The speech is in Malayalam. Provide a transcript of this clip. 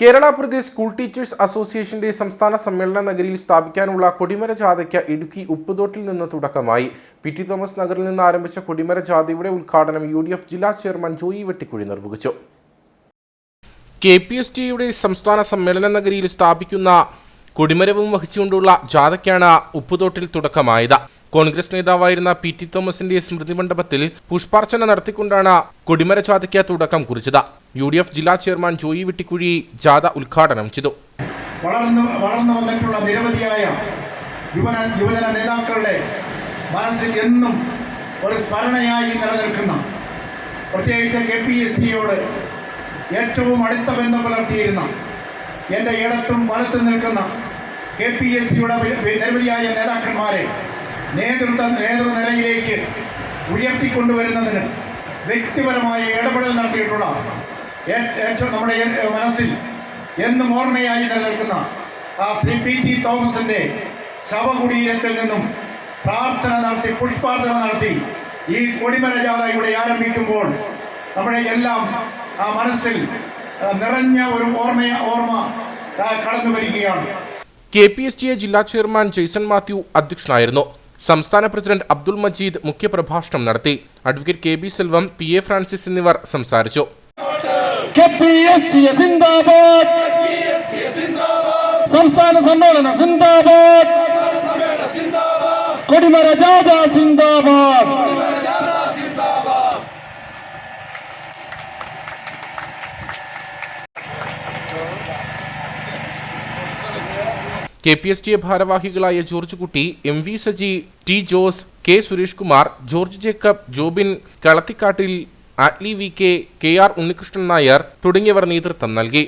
കേരള പ്രദേശ് സ്കൂൾ ടീച്ചേഴ്സ് അസോസിയേഷന്റെ സംസ്ഥാന സമ്മേളന നഗരിയിൽ സ്ഥാപിക്കാനുള്ള കൊടിമര ജാഥയ്ക്ക് ഇടുക്കി ഉപ്പുതോട്ടിൽ നിന്ന് തുടക്കമായി. പി ടി തോമസ് നഗറിൽ നിന്ന് ആരംഭിച്ച കൊടിമര ജാഥയുടെ ഉദ്ഘാടനം യു ഡി എഫ് ജില്ലാ ചെയർമാൻ ജോയി വെട്ടിക്കുഴി നിർവഹിച്ചു. കെ പി എസ് ടിയുടെ സംസ്ഥാന സമ്മേളന നഗരിയിൽ സ്ഥാപിക്കുന്ന കൊടിമരവും വഹിച്ചുകൊണ്ടുള്ള ജാഥയ്ക്കാണ് ഉപ്പുതോട്ടിൽ തുടക്കമായത്. കോൺഗ്രസ് നേതാവായിരുന്ന പി ടി തോമസിന്റെ സ്മൃതി മണ്ഡപത്തിൽ പുഷ്പാർച്ചന നടത്തിക്കൊണ്ടാണ് കൊടിമര ജാഥയ്ക്ക് തുടക്കം കുറിച്ചത്. യു ഡി എഫ് ജില്ലാ ചെയർമാൻ ജോയി വിട്ടിക്കുഴി ജാഥ ഉദ്ഘാടനം ചെയ്തു. വളർന്നു വളർന്നു വന്നിട്ടുള്ള നിരവധിയായ യുവന യുവജന നേതാക്കളുടെ മനസ്സിൽ എന്നും ഒരു സ്മരണയായി നിലനിൽക്കുന്ന പ്രത്യേകിച്ച് കെ പി എസ് സിയോട് ഏറ്റവും അടുത്ത ബന്ധം പുലർത്തിയിരുന്ന എന്റെ ഇടത്തും വലത്തും നിൽക്കുന്ന കെ പി എസ് സിയുടെ നിരവധിയായ നേതാക്കന്മാരെ നേതൃത്വ നേതൃനിലയിലേക്ക് ഉയർത്തിക്കൊണ്ടുവരുന്നതിന് വ്യക്തിപരമായ ഇടപെടൽ നടത്തിയിട്ടുള്ള ഏറ്റവും നമ്മുടെ മനസ്സിൽ എന്നും ഓർമ്മയായി നിലനിൽക്കുന്ന ആ ശ്രീ പി ടി തോമസിന്റെ ശവകുടീരത്തിൽ നിന്നും പ്രാർത്ഥന നടത്തി പുഷ്പാർച്ചന നടത്തി ഈ കൊടിമര ജാഥ ഇവിടെ ആരംഭിക്കുമ്പോൾ നമ്മുടെ എല്ലാം ആ മനസ്സിൽ നിറഞ്ഞ ഒരു ഓർമ്മ ഓർമ്മ കടന്നു വരികയാണ്. K P S T A ജില്ലാ ചെയർമാൻ ജെയ്സൺ മാത്യു അധ്യക്ഷനായിരുന്നു. സംസ്ഥാന പ്രസിഡന്റ് അബ്ദുൾ മജീദ് മുഖ്യപ്രഭാഷണം നടത്തി. Advocate K B Selvam P A Francis എന്നിവർ സംസാരിച്ചു. കെ പി എസ് ടി സിന്ദാബാദ്. സംസ്ഥാന സമ്മേളന സിന്ദാബാദ്. കൊടിമര ജാഥ സിന്ദാബാദ്. കെ പി എസ് ടി ഭാരവാഹികളായ George Kutty M V Saji T Jose K Suresh Kumar George Jacob Jobin Kalathikattil Attli V K K R Unnikrishnan Nair തുടങ്ങിയവർ നേതൃത്വം നൽകി.